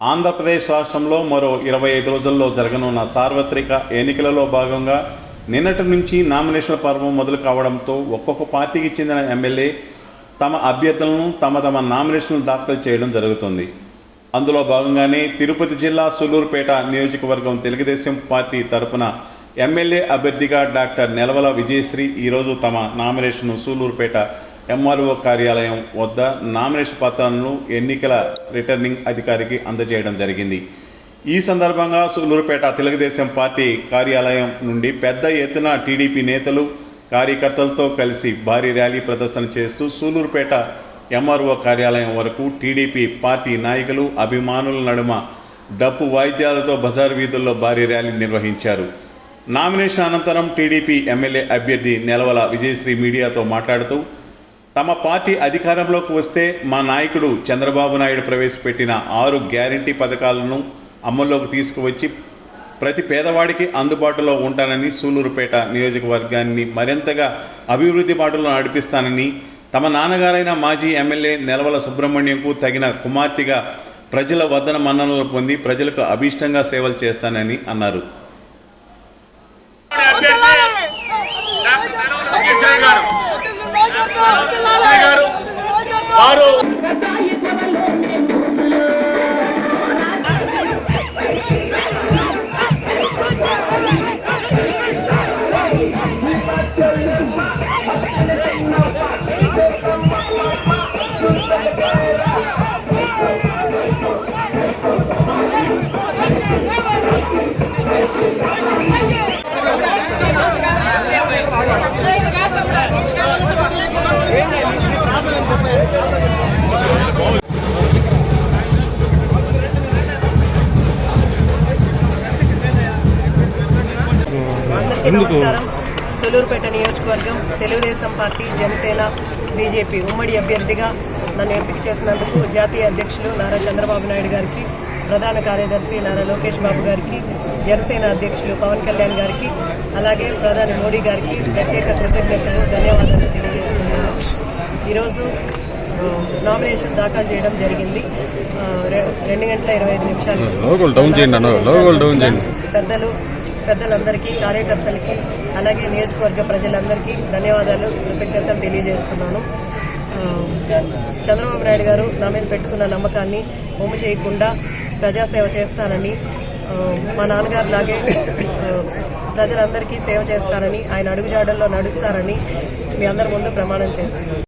ఆంధ్రప్రదేశ్ రాష్ట్రంలో మరో ఇరవై ఐదు రోజుల్లో జరగనున్న సార్వత్రిక ఎన్నికలలో భాగంగా నిన్నటి నుంచి నామినేషన్ల పర్వం మొదలు కావడంతో ఒక్కొక్క పార్టీకి చెందిన ఎమ్మెల్యే తమ అభ్యర్థులను తమ తమ నామినేషన్లు దాఖలు చేయడం జరుగుతుంది. అందులో భాగంగానే తిరుపతి జిల్లా సులూరుపేట నియోజకవర్గం తెలుగుదేశం పార్టీ తరపున ఎమ్మెల్యే అభ్యర్థిగా డాక్టర్ నెలవల విజయశ్రీ ఈరోజు తమ నామినేషన్ను సూలూరుపేట ఎంఆర్ఓ కార్యాలయం వద్ద నామినేషన్ పత్రాలను ఎన్నికల రిటర్నింగ్ అధికారికి అందజేయడం జరిగింది. ఈ సందర్భంగా సూలూరుపేట తెలుగుదేశం పార్టీ కార్యాలయం నుండి పెద్ద ఎత్తున టీడీపీ నేతలు కార్యకర్తలతో కలిసి భారీ ర్యాలీ ప్రదర్శన చేస్తూ సూలూరుపేట ఎంఆర్ఓ కార్యాలయం వరకు టీడీపీ పార్టీ నాయకులు అభిమానుల నడుమ డప్పు వాయిద్యాలతో బజార్ వీధుల్లో భారీ ర్యాలీ నిర్వహించారు. నామినేషన్ అనంతరం టీడీపీ ఎమ్మెల్యే అభ్యర్థి నెలవల విజయశ్రీ మీడియాతో మాట్లాడుతూ తమ పార్టీ అధికారంలోకి వస్తే మా నాయకుడు చంద్రబాబు నాయుడు ప్రవేశపెట్టిన ఆరు గ్యారంటీ పథకాలను అమల్లోకి తీసుకువచ్చి ప్రతి పేదవాడికి అందుబాటులో ఉంటానని సూలూరుపేట నియోజకవర్గాన్ని మరింతగా అభివృద్ధి బాటలో నడిపిస్తానని తమ నాన్నగారైన మాజీ ఎమ్మెల్యే నెలవల సుబ్రహ్మణ్యంకు తగిన కుమార్తెగా ప్రజల వద్దన మన్ననలు పొంది ప్రజలకు అభీష్టంగా సేవలు చేస్తానని అన్నారు. వారు అందరికీ నమస్కారం. సొలూరుపేట నియోజకవర్గం తెలుగుదేశం పార్టీ జనసేన బీజేపీ ఉమ్మడి అభ్యర్థిగా నన్ను ఎంపిక చేసినందుకు జాతీయ అధ్యక్షులు నారా చంద్రబాబు నాయుడు గారికి ప్రధాన కార్యదర్శి నారా లోకేష్ బాబు గారికి జనసేన అధ్యక్షులు పవన్ కళ్యాణ్ గారికి అలాగే ప్రధాని మోడీ గారికి ప్రత్యేక కృతజ్ఞతలు ధన్యవాదాలు తెలియజేస్తున్నాను. ఈరోజు నామినేషన్ దాఖలు చేయడం జరిగింది. రెండు గంటల ఇరవై ఐదు నిమిషాలు. పెద్దలు పెద్దలందరికీ కార్యకర్తలకి అలాగే నియోజకవర్గ ప్రజలందరికీ ధన్యవాదాలు కృతజ్ఞతలు తెలియజేస్తున్నాను. చంద్రబాబు నాయుడు గారు నా మీద పెట్టుకున్న నమ్మకాన్ని ఒమ్ము చేయకుండా ప్రజాసేవ చేస్తానని మా నాన్నగారు లాగే ప్రజలందరికీ సేవ చేస్తారని ఆయన అడుగుజాడల్లో నడుస్తారని మీ అందరి ముందు ప్రమాణం చేస్తున్నాను.